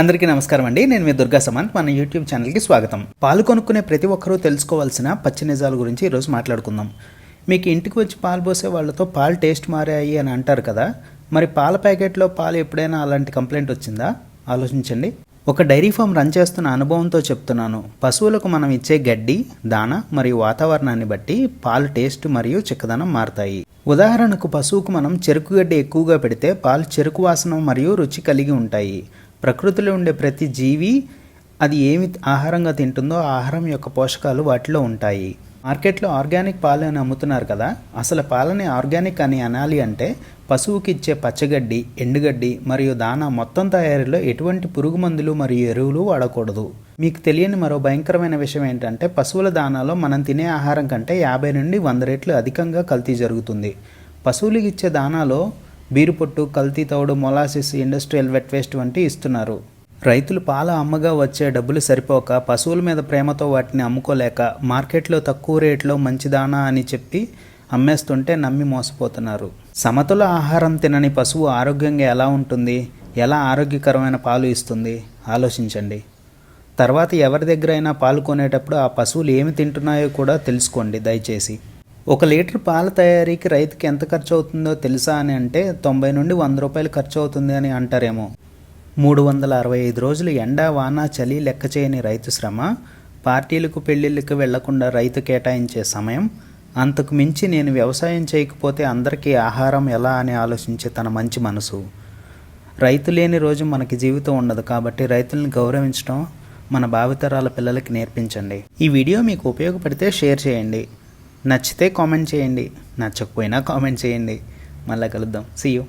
అందరికీ నమస్కారం అండి. నేను మీ దుర్గా సమంత్. మన యూట్యూబ్ ఛానల్కి స్వాగతం. పాలు కొనుక్కునే ప్రతి ఒక్కరూ తెలుసుకోవాల్సిన పచ్చి నిజాల గురించి ఈరోజు మాట్లాడుకుందాం. మీకు ఇంటికి వచ్చి పాలు పోసే వాళ్ళతో పాలు టేస్ట్ మారాయి అని అంటారు కదా? మరి పాల ప్యాకెట్లో పాలు ఎప్పుడైనా అలాంటి కంప్లైంట్ వచ్చిందా? ఆలోచించండి. ఒక డైరీ ఫామ్ రన్ చేస్తున్న అనుభవంతో చెప్తున్నాను. పశువులకు మనం ఇచ్చే గడ్డి దాన మరియు వాతావరణాన్ని బట్టి పాలు టేస్ట్ మరియు చిక్కదనం మారతాయి. ఉదాహరణకు పశువుకు మనం చెరుకు గడ్డి ఎక్కువగా పెడితే పాలు చెరుకు వాసన మరియు రుచి కలిగి ఉంటాయి. ప్రకృతిలో ఉండే ప్రతి జీవి అది ఏమి ఆహారంగా తింటుందో ఆ ఆహారం యొక్క పోషకాలు వాటిలో ఉంటాయి. మార్కెట్లో ఆర్గానిక్ పాలు అని అమ్ముతున్నారు కదా అసలు పాలని ఆర్గానిక్ అని అనాలి అంటే పశువుకి ఇచ్చే పచ్చగడ్డి ఎండుగడ్డి మరియు దానా మొత్తం తయారీలో ఎటువంటి పురుగు మందులు మరియు ఎరువులు వాడకూడదు. మీకు తెలియని మరో భయంకరమైన విషయం ఏంటంటే పశువుల దానాలో మనం తినే ఆహారం కంటే యాభై నుండి వంద రెట్లు అధికంగా కల్తీ జరుగుతుంది. పశువులకు ఇచ్చే దానాలో బీరుపొట్టు కల్తీ తౌడు మొలాసిస్ ఇండస్ట్రియల్ వెట్ వేస్ట్ వంటి ఇస్తున్నారు. రైతులు పాల అమ్మగా వచ్చే డబ్బులు సరిపోక పశువుల మీద ప్రేమతో వాటిని అమ్ముకోలేక మార్కెట్లో తక్కువ రేట్లో మంచి దానా అని చెప్పి అమ్మేస్తుంటే నమ్మి మోసపోతున్నారు. సమతుల ఆహారం తినని పశువు ఆరోగ్యంగా ఎలా ఉంటుంది? ఎలా ఆరోగ్యకరమైన పాలు ఇస్తుంది? ఆలోచించండి. తర్వాత ఎవరి దగ్గర అయినా పాలు కొనేటప్పుడు ఆ పశువులు ఏమి తింటున్నాయో కూడా తెలుసుకోండి దయచేసి. ఒక లీటర్ పాల తయారీకి రైతుకి ఎంత ఖర్చు అవుతుందో తెలుసా అని అంటే తొంభై నుండి వంద రూపాయలు ఖర్చు అవుతుంది అని అంటారేమో. మూడు వందల అరవై ఐదు రోజులు ఎండ వాన చలి లెక్క చేయని రైతు శ్రమ పార్టీలకు పెళ్ళిళ్ళకు వెళ్ళకుండా రైతు కేటాయించే సమయం అంతకు మించి నేను వ్యవసాయం చేయకపోతే అందరికీ ఆహారం ఎలా అని ఆలోచించే తన మంచి మనసు. రైతు లేని రోజు మనకి జీవితం ఉండదు కాబట్టి రైతులను గౌరవించడం మన భావితరాల పిల్లలకి నేర్పించండి. ఈ వీడియో మీకు ఉపయోగపడితే షేర్ చేయండి. నచ్చితే కామెంట్ చేయండి. నచ్చకపోయినా కామెంట్ చేయండి. మళ్ళీ కలుద్దాం. See you